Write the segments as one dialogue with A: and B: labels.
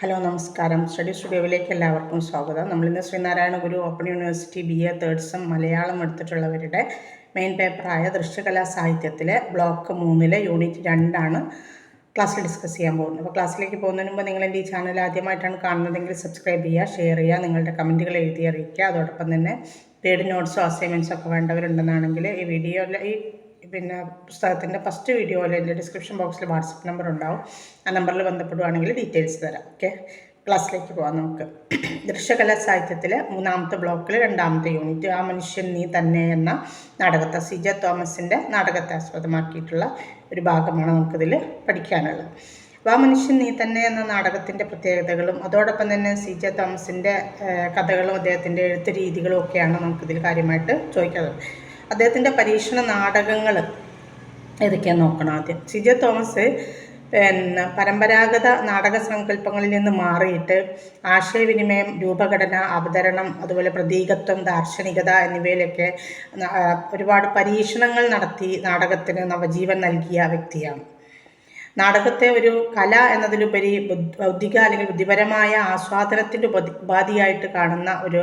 A: Hello നമസ്കാരം. Study സ്റ്റുഡിയോയിലേക്ക് എല്ലാവർക്കും സ്വാഗതം. നമ്മളിന്ന് Sreenarayana Guru Open University B A third sem Malayalam എടുത്തിട്ടുള്ളവരുടെ main പേപ്പറായ ദൃശ്യകലാ സാഹിത്യത്തിലെ ബ്ലോക്ക് മൂന്നിലെ യൂണിറ്റ് രണ്ടാണ് ക്ലാസ്സിൽ ഡിസ്കസ് ചെയ്യാൻ പോകുന്നത്. അപ്പോൾ ക്ലാസ്സിലേക്ക് പോകുന്നതിന് മുമ്പ് നിങ്ങൾ എന്റെ ഈ ചാനൽ ആദ്യമായിട്ടാണ് കാണുന്നതെങ്കിൽ സബ്സ്ക്രൈബ് ചെയ്യുക ഷെയർ ചെയ്യുക നിങ്ങളുടെ കമന്റുകൾ എഴുതി അറിയിക്കുക. അതോടൊപ്പം തന്നെ പേഡ് നോട്ട്സോ അസൈൻമെന്റ്സോ ഒക്കെ വേണ്ടവരുണ്ടെന്നാണെങ്കിൽ ഈ വീഡിയോയിൽ ഈ പിന്നെ പുസ്തകത്തിന്റെ ഫസ്റ്റ് വീഡിയോയിൽ എന്റെ ഡിസ്ക്രിപ്ഷൻ ബോക്സിൽ വാട്സപ്പ് നമ്പർ ഉണ്ടാവും. ആ നമ്പറിൽ ബന്ധപ്പെടുവാണെങ്കിൽ ഡീറ്റെയിൽസ് തരാം ഓക്കെ ക്ലാസ്സിലേക്ക് പോകാം നമുക്ക്. ദൃശ്യകലാ സാഹിത്യത്തിലെ മൂന്നാമത്തെ ബ്ലോക്കിൽ രണ്ടാമത്തെ യൂണിറ്റ് ആ മനുഷ്യൻ നീ തന്നെ എന്ന നാടകത്തെ സിജ തോമസിന്റെ നാടകത്തെ ആസ്പദമാക്കിയിട്ടുള്ള ഒരു ഭാഗമാണ് നമുക്കിതിൽ പഠിക്കാനുള്ളത്. വാ മനുഷ്യൻ നീ തന്നെ എന്ന നാടകത്തിന്റെ പ്രത്യേകതകളും അതോടൊപ്പം തന്നെ സി ജെ തോമസിന്റെ കഥകളും അദ്ദേഹത്തിന്റെ എഴുത്ത് രീതികളും ഒക്കെയാണ് നമുക്കിതിൽ കാര്യമായിട്ട് ചോദിക്കുന്നത് അദ്ദേഹത്തിന്റെ പരീക്ഷണ നാടകങ്ങൾ ഏതൊക്കെയാണ് നോക്കണം ആദ്യം. സിജ തോമസ് പിന്നെ പരമ്പരാഗത നാടക സങ്കല്പങ്ങളിൽ നിന്ന് മാറിയിട്ട് ആശയവിനിമയം രൂപഘടന അവതരണം അതുപോലെ പ്രതീകത്വം ദാർശനികത എന്നിവയിലൊക്കെ ഒരുപാട് പരീക്ഷണങ്ങൾ നടത്തി നാടകത്തിന് നവജീവൻ നൽകിയ വ്യക്തിയാണ്. നാടകത്തെ ഒരു കല എന്നതിലുപരി ബൗദ്ധിക അല്ലെങ്കിൽ ബുദ്ധിപരമായ ആസ്വാദനത്തിന്റെ ഉപാധിയായിട്ട് കാണുന്ന ഒരു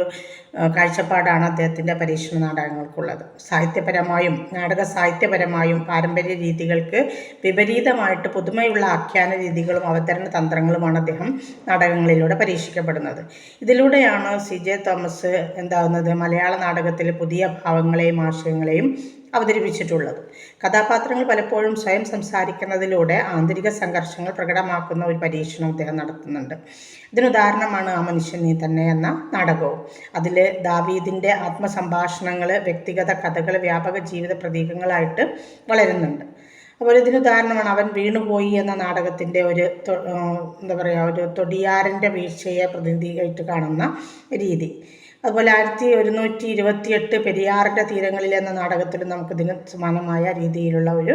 A: കാഴ്ചപ്പാടാണ് അദ്ദേഹത്തിന്റെ പരീക്ഷണ നാടകങ്ങൾക്കുള്ളത്. സാഹിത്യപരമായും നാടക സാഹിത്യപരമായും പാരമ്പര്യ രീതികൾക്ക് വിപരീതമായിട്ട് പുതുമയുള്ള ആഖ്യാന രീതികളും അവതരണ തന്ത്രങ്ങളുമാണ് അദ്ദേഹം നാടകങ്ങളിലൂടെ പരീക്ഷിക്കപ്പെടുന്നത്. ഇതിലൂടെയാണ് സി ജെ തോമസ് എന്താകുന്നത് മലയാള നാടകത്തിലെ പുതിയ ഭാവങ്ങളെയും ആശയങ്ങളെയും അവതരിപ്പിച്ചിട്ടുള്ളത്. കഥാപാത്രങ്ങൾ പലപ്പോഴും സ്വയം സംസാരിക്കുന്നതിലൂടെ ആന്തരിക സംഘർഷങ്ങൾ പ്രകടമാക്കുന്ന ഒരു പരീക്ഷണം അദ്ദേഹം നടത്തുന്നുണ്ട്. ഇതിനുദാഹരണമാണ് ആ മനുഷ്യൻ നീ തന്നെ എന്ന നാടകവും. അതിൽ ദാവീദിന്റെ ആത്മസംഭാഷണങ്ങൾ വ്യക്തിഗത കഥകൾ വ്യാപക ജീവിത പ്രതീകങ്ങളായിട്ട് വളരുന്നുണ്ട്. അപ്പോൾ ഇതിന് ഉദാഹരണമാണ് അവൻ വീണുപോയി എന്ന നാടകത്തിന്റെ ഒരു എന്താ പറയുക ഒരു തൊടിയാരന്റെ വീഴ്ചയെ പ്രതിനിധീകരിച്ച് കാണുന്ന രീതി. അതുപോലെ ആയിരത്തി ഒരുന്നൂറ്റി ഇരുപത്തിയെട്ട് പെരിയാറിന്റെ തീരങ്ങളിൽ എന്ന നാടകത്തിലും നമുക്കിതിന് സമാനമായ രീതിയിലുള്ള ഒരു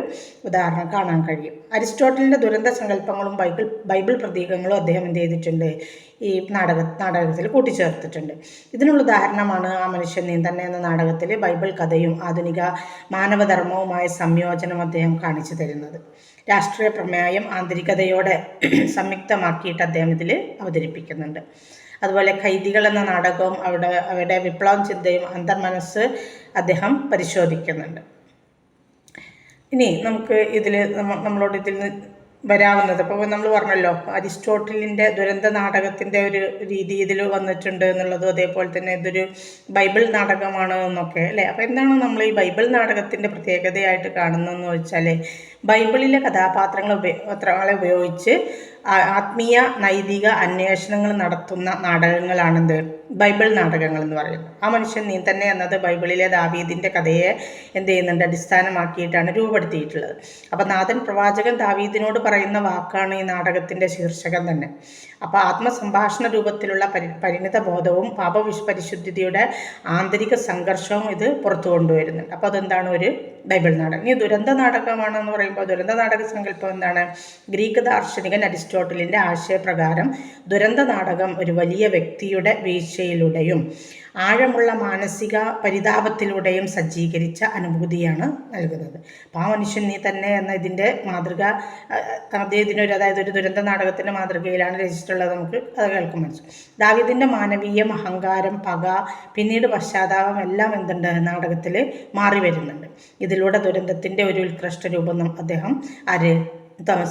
A: ഉദാഹരണം കാണാൻ കഴിയും. അരിസ്റ്റോട്ടലിന്റെ ദുരന്ത സങ്കല്പങ്ങളും ബൈബിൾ ബൈബിൾ പ്രതീകങ്ങളും അദ്ദേഹം എന്ത് ചെയ്തിട്ടുണ്ട്? ഈ നാടക നാടകത്തിൽ കൂട്ടിച്ചേർത്തിട്ടുണ്ട്. ഇതിനുള്ള ഉദാഹരണമാണ് ആ മനുഷ്യൻ നീ തന്നെ എന്ന നാടകത്തിൽ ബൈബിൾ കഥയും ആധുനിക മാനവധർമ്മവുമായ സംയോജനം അദ്ദേഹം കാണിച്ചു തരുന്നത്. രാഷ്ട്രീയ പ്രമേയം ആന്തരികതയോടെ സംയുക്തമാക്കിയിട്ട് അദ്ദേഹം ഇതിൽ അവതരിപ്പിക്കുന്നുണ്ട്. അതുപോലെ ഖൈദികൾ എന്ന നാടകവും അവിടെ അവരുടെ വിപ്ലവം ചിന്തയും അന്തർമനസ് അദ്ദേഹം പരിശോധിക്കുന്നുണ്ട്. ഇനി നമുക്ക് ഇതിൽ നമ്മളോട് ഇതിൽ വരാവുന്നത്. അപ്പോൾ നമ്മൾ പറഞ്ഞല്ലോ അരിസ്റ്റോട്ടലിന്റെ ദുരന്ത നാടകത്തിന്റെ ഒരു രീതി ഇതിൽ വന്നിട്ടുണ്ട് എന്നുള്ളതും അതേപോലെ തന്നെ ഇതൊരു ബൈബിൾ നാടകമാണ് എന്നൊക്കെ അല്ലേ? അപ്പോൾ എന്താണ് നമ്മൾ ഈ ബൈബിൾ നാടകത്തിന്റെ പ്രത്യേകതയായിട്ട് കാണുന്നതെന്ന് വെച്ചാൽ ബൈബിളിലെ കഥാപാത്രങ്ങൾ ഉപയോഗങ്ങളെ ഉപയോഗിച്ച് ആത്മീയ നൈതിക അന്വേഷണങ്ങൾ നടത്തുന്ന നാടകങ്ങളാണെന്ത് ബൈബിൾ നാടകങ്ങൾ എന്ന് പറയും. ആ മനുഷ്യൻ നീ തന്നെ എന്നത് ബൈബിളിലെ ദാവീദിന്റെ കഥയെ എന്ത് ചെയ്യുന്നുണ്ട്? അടിസ്ഥാനമാക്കിയിട്ടാണ് രൂപപ്പെടുത്തിയിട്ടുള്ളത്. അപ്പം നാഥൻ പ്രവാചകൻ ദാവീദിനോട് പറയുന്ന വാക്കാണ് ഈ നാടകത്തിന്റെ ശീർഷകം തന്നെ. അപ്പോൾ ആത്മസംഭാഷണ രൂപത്തിലുള്ള പരി പരിണിത ബോധവും പാപവിഷ്പരിശുദ്ധിയുടെ ആന്തരിക സംഘർഷവും ഇത് പുറത്തു കൊണ്ടുവരുന്നുണ്ട് അപ്പോൾ അതെന്താണ് ഒരു ബൈബിൾ നാടകം. ഇനി ദുരന്ത നാടകമാണെന്ന് പറയുമ്പോൾ ദുരന്ത നാടക സങ്കല്പം എന്താണ്? ഗ്രീക്ക് ദാർശനികൻ അരിസ്റ്റോട്ടലിന്റെ ആശയപ്രകാരം ദുരന്ത നാടകം ഒരു വലിയ വ്യക്തിയുടെ വീഴ്ചയിലൂടെയും ആഴമുള്ള മാനസിക പരിതാപത്തിലൂടെയും സജ്ജീകരിച്ച അനുഭൂതിയാണ് നൽകുന്നത്. അപ്പോൾ ആ മനുഷ്യൻ നീ തന്നെ എന്ന ഇതിന്റെ മാതൃക അദ്ദേഹത്തിനൊരു അതായത് ഒരു ദുരന്ത നാടകത്തിന്റെ മാതൃകയിലാണ് രചിച്ചിട്ടുള്ളത് നമുക്ക് അത് കേൾക്കും മനസ്സിലാവും. ദാവിദിന്റെ മാനവീയം അഹങ്കാരം പക പിന്നീട് പശ്ചാത്താപം എല്ലാം എന്തുണ്ട്? നാടകത്തിൽ മാറി വരുന്നുണ്ട്. ഇതിലൂടെ ദുരന്തത്തിന്റെ ഒരു ഉത്കൃഷ്ട രൂപം അദ്ദേഹം ആര്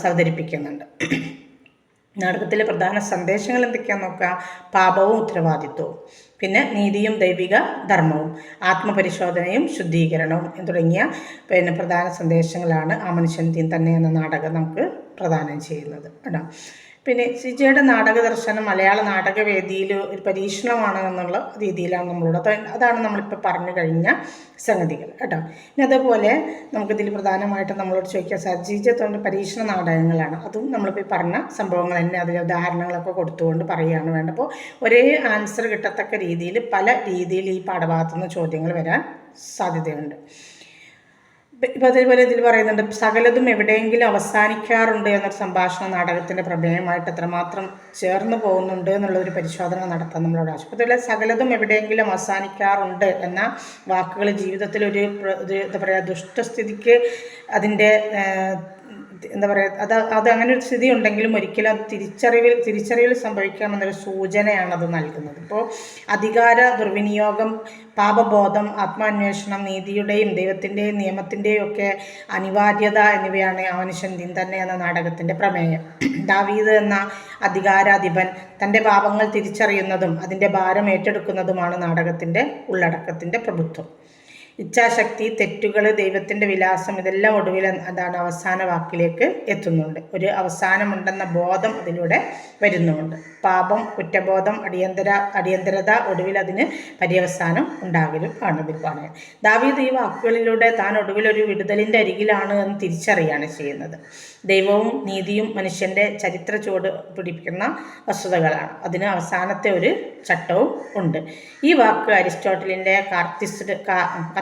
A: അവതരിപ്പിക്കുന്നുണ്ട്. നാടകത്തിലെ പ്രധാന സന്ദേശങ്ങൾ എന്തൊക്കെയാണെന്ന് നോക്കുക. പാപവും ഉത്തരവാദിത്വവും. പിന്നെ നീതിയും ദൈവിക ധർമ്മവും ആത്മപരിശോധനയും ശുദ്ധീകരണവും തുടങ്ങിയ പിന്നെ പ്രധാന സന്ദേശങ്ങളാണ് ആ മനുഷ്യൻ തന്നെ എന്ന നാടകം നമുക്ക് പ്രദാനം ചെയ്യുന്നത്. കേട്ടോ. പിന്നെ സിജയുടെ നാടക ദർശനം മലയാള നാടകവേദിയിൽ ഒരു പരീക്ഷണമാണ് എന്നുള്ള രീതിയിലാണ് നമ്മളോട്. അതാണ് നമ്മളിപ്പോൾ പറഞ്ഞു കഴിഞ്ഞ സംഗതികൾ കേട്ടോ. പിന്നെ അതേപോലെ നമുക്കിതിൽ പ്രധാനമായിട്ടും നമ്മളോട് ചോദിക്കാൻ സാധിച്ചു സാധിച്ചതുകൊണ്ട് പരീക്ഷണ നാടകങ്ങളാണ്. അതും നമ്മളിപ്പോൾ പറഞ്ഞ സംഭവങ്ങൾ തന്നെ അതിൽ ഉദാഹരണങ്ങളൊക്കെ കൊടുത്തുകൊണ്ട് പറയുകയാണ് വേണ്ടപ്പോൾ ഒരേ ആൻസർ കിട്ടത്തക്ക രീതിയിൽ പല രീതിയിൽ ഈ പാഠഭാഗത്തുനിന്ന് ചോദ്യങ്ങൾ വരാൻ സാധ്യതയുണ്ട്. ഇപ്പം അതേപോലെ ഇതിൽ പറയുന്നുണ്ട് സകലതും എവിടെയെങ്കിലും അവസാനിക്കാറുണ്ട് എന്നൊരു സംഭാഷണം നാടകത്തിന്റെ പ്രമേയമായിട്ട് എത്രമാത്രം ചേർന്ന് പോകുന്നുണ്ട് എന്നുള്ളൊരു പരിശോധന നടത്താൻ നമ്മളോട് ആശുപത്രിയിലെ സകലതും എവിടെയെങ്കിലും അവസാനിക്കാറുണ്ട് എന്ന വാക്കുകൾ ജീവിതത്തിലൊരു എന്താ പറയുക ദുഷ്ടസ്ഥിതിക്ക് അതിന്റെ എന്താ പറയുക അത് അത് അങ്ങനെ ഒരു സ്ഥിതി ഉണ്ടെങ്കിലും ഒരിക്കലും അത് തിരിച്ചറിവിൽ തിരിച്ചറിവിൽ സംഭവിക്കാമെന്നൊരു സൂചനയാണ് അത് നൽകുന്നത്. ഇപ്പോൾ അധികാര ദുർവിനിയോഗം പാപബോധം ആത്മാന്വേഷണം നീതിയുടെയും ദൈവത്തിന്റെയും നിയമത്തിന്റെയും ഒക്കെ അനിവാര്യത എന്നിവയാണ് മനുഷ്യൻ തന്നെ എന്ന നാടകത്തിന്റെ പ്രമേയം. ദാവീദ് എന്ന അധികാരാധിപൻ തന്റെ പാപങ്ങൾ തിരിച്ചറിയുന്നതും അതിന്റെ ഭാരം ഏറ്റെടുക്കുന്നതുമാണ് നാടകത്തിന്റെ ഉള്ളടക്കത്തിന്റെ പ്രഭുത്വം ഇച്ഛാശക്തി തെറ്റുകൾ ദൈവത്തിന്റെ വിലാസം ഇതെല്ലാം ഒടുവിൽ അതാണ് അവസാന വാക്കിലേക്ക് എത്തുന്നുണ്ട്. ഒരു അവസാനമുണ്ടെന്ന ബോധം അതിലൂടെ വരുന്നുണ്ട്. പാപം കുറ്റബോധം അടിയന്തര അടിയന്തരത ഒടുവിൽ അതിന് പര്യവസാനം ഉണ്ടാകലും ആണ് ഇതിൽ ദാവീദ് ഈ വാക്കുകളിലൂടെ താൻ ഒടുവിൽ ഒരു വിടുതലിന്റെ അരികിലാണ് എന്ന് തിരിച്ചറിയാണ് ചെയ്യുന്നത്. ദൈവവും നീതിയും മനുഷ്യന്റെ ചരിത്ര ചുവട് പിടിപ്പിക്കുന്ന വസ്തുതകളാണ്. അതിന് അവസാനത്തെ ഒരു ചട്ടവും ഉണ്ട്. ഈ വാക്ക് അരിസ്റ്റോട്ടലിന്റെ കാർത്തിസിഡ്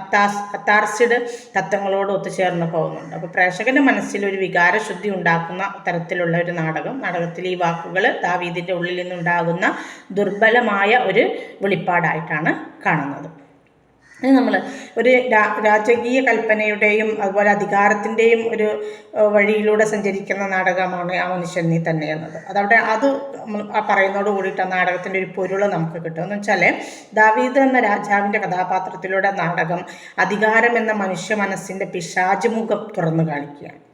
A: കത്താസ് കത്താർസിഡ് തത്വങ്ങളോട് ഒത്തുചേർന്ന് പോകുന്നുണ്ട്. അപ്പോൾ പ്രേക്ഷകന്റെ മനസ്സിൽ ഒരു വികാരശുദ്ധി ഉണ്ടാക്കുന്ന തരത്തിലുള്ള ഒരു നാടകം. നാടകത്തിൽ ഈ വാക്കുകൾ ദാവീദിന്റെ ഉള്ളിൽ നിന്നുണ്ടാകുന്ന ദുർബലമായ ഒരു വെളിപ്പാടായിട്ടാണ് കാണുന്നത്. നമ്മൾ ഒരു രാജകീയ കൽപ്പനയുടെയും അതുപോലെ അധികാരത്തിന്റെയും ഒരു വഴിയിലൂടെ സഞ്ചരിക്കുന്ന നാടകമാണ് ആ മനുഷ്യൻ നീ തന്നെ എന്നത്. അതവിടെ അത് ആ പറയുന്നതോട് കൂടിയിട്ട് ആ നാടകത്തിന്റെ ഒരു പൊരുൾ നമുക്ക് കിട്ടും. എന്ന് വെച്ചാൽ ദാവീദ് എന്ന രാജാവിന്റെ കഥാപാത്രത്തിലൂടെ നാടകം അധികാരം എന്ന മനുഷ്യ മനസ്സിന്റെ പിശാചുമുഖം തുറന്നു കാണിക്കുകയാണ്.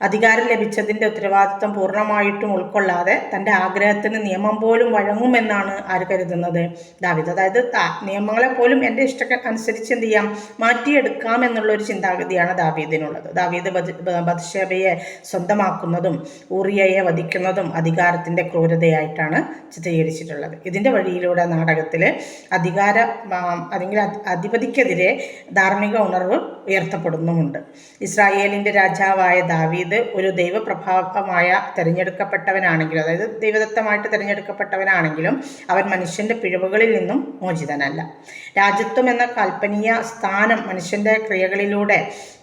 A: അധികാരം ലഭിച്ചതിന്റെ ഉത്തരവാദിത്വം പൂർണമായിട്ടും ഉൾക്കൊള്ളാതെ തന്റെ ആഗ്രഹത്തിന് നിയമം പോലും വഴങ്ങുമെന്നാണ് ആര് കരുതുന്നത്? ദാവിദ് അതായത് നിയമങ്ങളെ പോലും എന്റെ ഇഷ്ട അനുസരിച്ച് എന്ത് ചെയ്യാം? മാറ്റിയെടുക്കാം എന്നുള്ള ഒരു ചിന്താഗതിയാണ് ദാവീദിനുള്ളത്. ദാവീദ് ബദ്ഷേബയെ സ്വന്തമാക്കുന്നതും ഊറിയയെ വധിക്കുന്നതും അധികാരത്തിന്റെ ക്രൂരതയായിട്ടാണ് ചിത്രീകരിച്ചിട്ടുള്ളത്. ഇതിന്റെ വഴിയിലൂടെ നാടകത്തിൽ അധികാര അല്ലെങ്കിൽ അധിപതിക്കെതിരെ ധാർമ്മിക ഉണർവ് ഉയർത്തപ്പെടുന്നുമുണ്ട്. ഇസ്രായേലിന്റെ രാജാവായ ദാവീദ് ഇത് ഒരു ദൈവപ്രഭാവമായ തിരഞ്ഞെടുക്കപ്പെട്ടവനാണെങ്കിലും അതായത് ദൈവദത്തമായിട്ട് തിരഞ്ഞെടുക്കപ്പെട്ടവനാണെങ്കിലും അവൻ മനുഷ്യന്റെ പിഴവുകളിൽ നിന്നും മോചിതനല്ല. രാജ്യത്വം എന്ന കൽപ്പനീയ സ്ഥാനം മനുഷ്യന്റെ ക്രിയകളിലൂടെ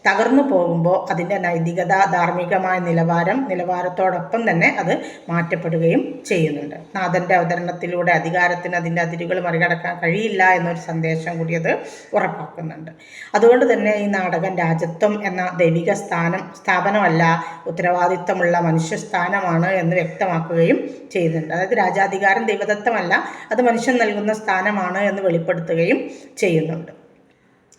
A: തകർന്നു പോകുമ്പോൾ അതിന്റെ നൈതികത ധാർമ്മികമായ നിലവാരം നിലവാരത്തോടൊപ്പം തന്നെ അത് മാറ്റപ്പെടുകയും ചെയ്യുന്നുണ്ട്. നാഥന്റെ അവതരണത്തിലൂടെ അധികാരത്തിന് അതിന്റെ അതിരുകൾ മറികടക്കാൻ കഴിയില്ല എന്നൊരു സന്ദേശം കൂടി അത് ഉറപ്പാക്കുന്നുണ്ട്. അതുകൊണ്ട് തന്നെ ഈ നാടകം രാജ്യത്വം എന്ന ദൈവിക സ്ഥാനം സ്ഥാപനമല്ല ഉത്തരവാദിത്തമുള്ള മനുഷ്യസ്ഥാനമാണ് എന്ന് വ്യക്തമാക്കുകയും ചെയ്യുന്നുണ്ട്. അതായത് രാജാധികാരം ദൈവദത്തമല്ല അത് മനുഷ്യൻ നൽകുന്ന സ്ഥാനമാണ് എന്ന് വെളിപ്പെടുത്തുകയും ചെയ്യുന്നുണ്ട്.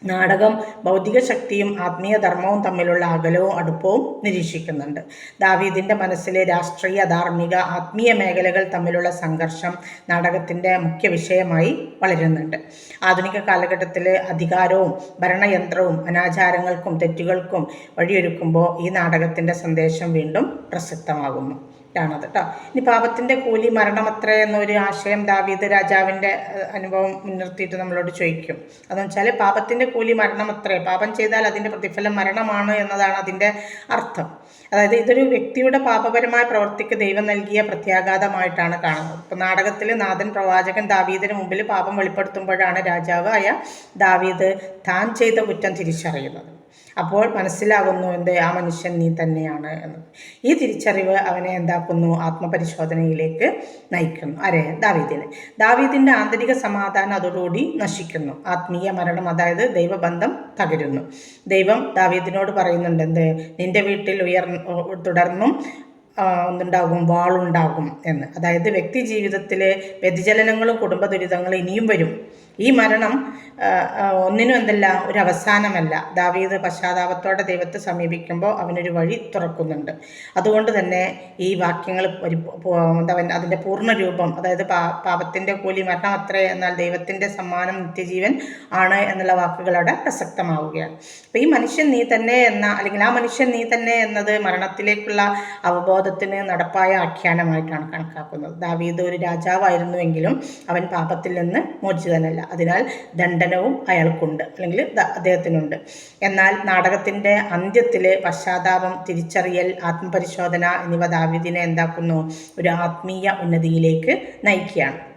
A: നാടകം ഭൗതിക ശക്തിയും ആത്മീയ ധർമ്മവും തമ്മിലുള്ള അകലവും അടുപ്പവും നിരീക്ഷിക്കുന്നുണ്ട്. ദാവീദിന്റെ മനസ്സിലെ രാഷ്ട്രീയ ധാർമ്മിക ആത്മീയ മേഖലകൾ തമ്മിലുള്ള സംഘർഷം നാടകത്തിന്റെ മുഖ്യ വിഷയമായി വളരുന്നുണ്ട്. ആധുനിക കാലഘട്ടത്തിൽ അധികാരവും ഭരണയന്ത്രവും അനാചാരങ്ങൾക്കും തെറ്റുകൾക്കും വഴിയൊരുക്കുമ്പോൾ ഈ നാടകത്തിന്റെ സന്ദേശം വീണ്ടും പ്രസക്തമാകുന്നു. ാണത് കേട്ടോ ഇനി പാപത്തിന്റെ കൂലി മരണമത്ര എന്നൊരു ആശയം ദാവീദ് രാജാവിന്റെ അനുഭവം മുൻനിർത്തിയിട്ട് നമ്മളോട് ചോദിക്കും. അതെന്ന് വെച്ചാൽ പാപത്തിന്റെ കൂലി മരണമത്രേ. പാപം ചെയ്താൽ അതിന്റെ പ്രതിഫലം മരണമാണ് എന്നതാണ് അതിന്റെ അർത്ഥം. അതായത് ഇതൊരു വ്യക്തിയുടെ പാപപരമായ പ്രവൃത്തിക്ക് ദൈവം നൽകിയ പ്രത്യാഘാതമായിട്ടാണ് കാണുന്നത്. ഇപ്പൊ നാടകത്തിൽ നാഥൻ പ്രവാചകൻ ദാവീദിന് മുമ്പിൽ പാപം വെളിപ്പെടുത്തുമ്പോഴാണ് രാജാവ് ആയ ദാവീദ് താൻ ചെയ്ത കുറ്റം തിരിച്ചറിയുന്നത്. അപ്പോൾ മനസ്സിലാകുന്നു എന്ത് ആ മനുഷ്യൻ നീ തന്നെയാണ് എന്ന്. ഈ തിരിച്ചറിവ് അവനെ എന്താക്കുന്നു? ആത്മപരിശോധനയിലേക്ക് നയിക്കുന്നു. അരെ ദാവീദിനെ. ദാവീദിന്റെ ആന്തരിക സമാധാനം അതോടുകൂടി നശിക്കുന്നു. ആത്മീയ മരണം അതായത് ദൈവബന്ധം തകരുന്നു. ദൈവം ദാവീദിനോട് പറയുന്നുണ്ട് എന്ത്? നിന്റെ വീട്ടിൽ ഉയർ തുടർന്നും എന്തുണ്ടാകും വാളുണ്ടാകും എന്ന്. അതായത് വ്യക്തി ജീവിതത്തിലെ വ്യതിചലനങ്ങളും കുടുംബ ദുരിതങ്ങളും ഇനിയും വരും. ഈ മരണം ഒന്നിനും എന്തല്ല ഒരു അവസാനമല്ല. ദാവീദ് പശ്ചാത്താപത്തോടെ ദൈവത്തെ സമീപിക്കുമ്പോൾ അവനൊരു വഴി തുറക്കുന്നുണ്ട്. അതുകൊണ്ട് തന്നെ ഈ വാക്യങ്ങൾ എന്താ അതിന്റെ പൂർണ രൂപം അതായത് പാ പാപത്തിന്റെ കൂലി മരണം അത്രേ എന്നാൽ ദൈവത്തിന്റെ സമ്മാനം നിത്യജീവൻ ആണ് എന്നുള്ള വാക്കുകളവിടെ പ്രസക്തമാവുകയാണ്. അപ്പോൾ ഈ മനുഷ്യൻ നീ തന്നെ എന്ന അല്ലെങ്കിൽ ആ മനുഷ്യൻ നീ തന്നെ എന്നത് മരണത്തിലേക്കുള്ള അവബോധത്തിന് നടപ്പായ ആഖ്യാനമായിട്ടാണ് കണക്കാക്കുന്നത്. ദാവീദ് ഒരു രാജാവായിരുന്നുവെങ്കിലും അവൻ പാപത്തിൽ നിന്ന് മോചിതനല്ല. അതിനാൽ ദണ്ഡനവും അയാൾക്കുണ്ട് അല്ലെങ്കിൽ അദ്ദേഹത്തിനുണ്ട്. എന്നാൽ നാടകത്തിന്റെ അന്ത്യത്തിൽ പശ്ചാത്താപം തിരിച്ചറിയൽ ആത്മപരിശോധന എന്നിവ ദാവിദിനെ എന്താക്കുന്നു? ഒരു ആത്മീയ ഉന്നതിയിലേക്ക് നയിക്കുകയാണ്.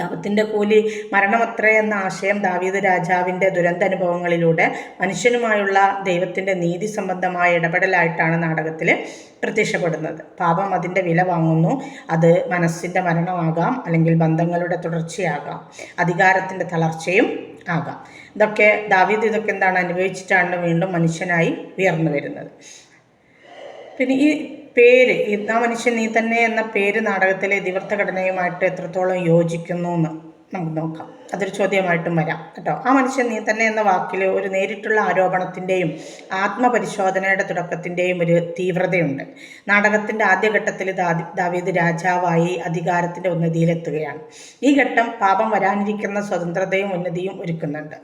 A: പാപത്തിന്റെ കൂലി മരണമത്രേ എന്ന ആശയം ദാവീദ് രാജാവിന്റെ ദുരന്തനുഭവങ്ങളിലൂടെ മനുഷ്യനുമായുള്ള ദൈവത്തിന്റെ നീതി സംബന്ധമായ ഇടപെടലായിട്ടാണ് നാടകത്തിൽ പ്രത്യക്ഷപ്പെടുന്നത്. പാപം അതിന്റെ വില വാങ്ങുന്നു. അത് മനസ്സിന്റെ മരണമാകാം അല്ലെങ്കിൽ ബന്ധങ്ങളുടെ തുടർച്ചയാകാം. അധികാരത്തിന്റെ തളർച്ചയും ആകാം. ഇതൊക്കെ ദാവീദ് ഇതൊക്കെ എന്താണ് അനുഭവിച്ചിട്ടാണ് വീണ്ടും മനുഷ്യനായി ഉയർന്നു വരുന്നത്. പിന്നെ ഈ പേര് ആ മനുഷ്യൻ നീ തന്നെ എന്ന പേര് നാടകത്തിലെ ഇതിവൃത്ത ഘടനയുമായിട്ട് എത്രത്തോളം യോജിക്കുന്നു എന്ന് നമുക്ക് നോക്കാം. അതൊരു ചോദ്യമായിട്ടും വരാം കേട്ടോ. ആ മനുഷ്യൻ നീ തന്നെ എന്ന വാക്കിൽ ഒരു നേരിട്ടുള്ള ആരോപണത്തിന്റെയും ആത്മപരിശോധനയുടെ തുടക്കത്തിന്റെയും ഒരു തീവ്രതയുണ്ട്. നാടകത്തിന്റെ ആദ്യഘട്ടത്തിൽ ദാവീദ് രാജാവായി അധികാരത്തിന്റെ ഉന്നതിയിലെത്തുകയാണ്. ഈ ഘട്ടം പാപം വരാനിരിക്കുന്ന സ്വതന്ത്രതയും ഉന്നതിയും ഒരുക്കുന്നുണ്ട്.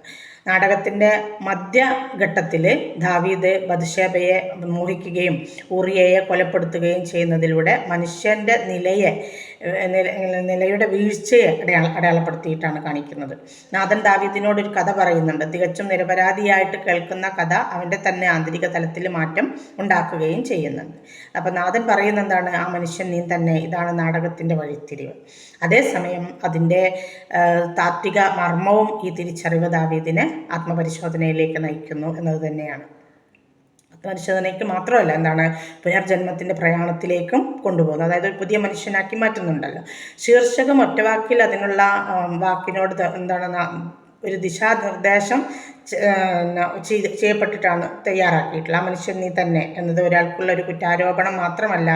A: നാടകത്തിന്റെ മധ്യഘട്ടത്തിൽ ദാവീദ് ബദ്ഷേബയെ മോഹിക്കുകയും ഊറിയയെ കൊലപ്പെടുത്തുകയും ചെയ്യുന്നതിലൂടെ മനുഷ്യന്റെ നിലയെ നിലയുടെ വീഴ്ചയെ അടയാള അടയാളപ്പെടുത്തിയിട്ടാണ് കാണിക്കുന്നത്. നാഥൻ ദാവീദിനോട് ഒരു കഥ പറയുന്നുണ്ട്. തികച്ചും നിരപരാധിയായിട്ട് കേൾക്കുന്ന കഥ അവന്റെ തന്നെ ആന്തരിക തലത്തിൽ മാറ്റം ഉണ്ടാക്കുകയും ചെയ്യുന്നുണ്ട്. അപ്പം നാഥൻ പറയുന്ന എന്താണ് ആ മനുഷ്യൻ നീ തന്നെ ഇതാണ് നാടകത്തിന്റെ വഴിത്തിരിവ്. അതേസമയം അതിന്റെ താത്വിക മർമ്മവും ഈ തിരിച്ചറിവ് ദാവീദിനെ ആത്മപരിശോധനയിലേക്ക് നയിക്കുന്നു എന്നത് തന്നെയാണ്. ആത്മപരിശോധനയ്ക്ക് മാത്രമല്ല എന്താണ് പുനർജന്മത്തിന്റെ പ്രയാണത്തിലേക്കും കൊണ്ടുപോകുന്നത്. അതായത് ഒരു പുതിയ മനുഷ്യനാക്കി മാറ്റുന്നുണ്ടല്ലോ. ശീർഷകം ഒറ്റവാക്കിൽ അതിനുള്ള വാക്കിനോട് എന്താണ് ഒരു ദിശാനിർദ്ദേശം ചെയ്ത് ചെയ്യപ്പെട്ടിട്ടാണ് തയ്യാറാക്കിയിട്ടുള്ളത്. മനുഷ്യൻ നീ തന്നെ എന്നത് ഒരാൾക്കുള്ള ഒരു കുറ്റാരോപണം മാത്രമല്ല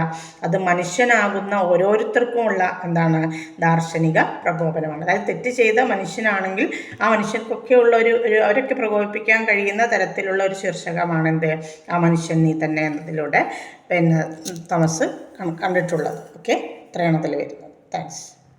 A: അത് മനുഷ്യനാകുന്ന ഓരോരുത്തർക്കുമുള്ള എന്താണ് ദാർശനിക പ്രകോപനമാണ്. അതായത് തെറ്റ് ചെയ്ത മനുഷ്യനാണെങ്കിൽ ആ മനുഷ്യർക്കൊക്കെയുള്ള ഒരു ഒരു അവരൊക്കെ പ്രകോപിപ്പിക്കാൻ കഴിയുന്ന തരത്തിലുള്ള ഒരു ശീർഷകമാണ് എന്ത് ആ മനുഷ്യൻ നീ തന്നെ എന്നതിലൂടെ പിന്നെ തോമസ് കണ്ടിട്ടുള്ളത്. ഓക്കെ ഇത്രയാണ് അതിൽ വരുന്നത്. താങ്ക്സ്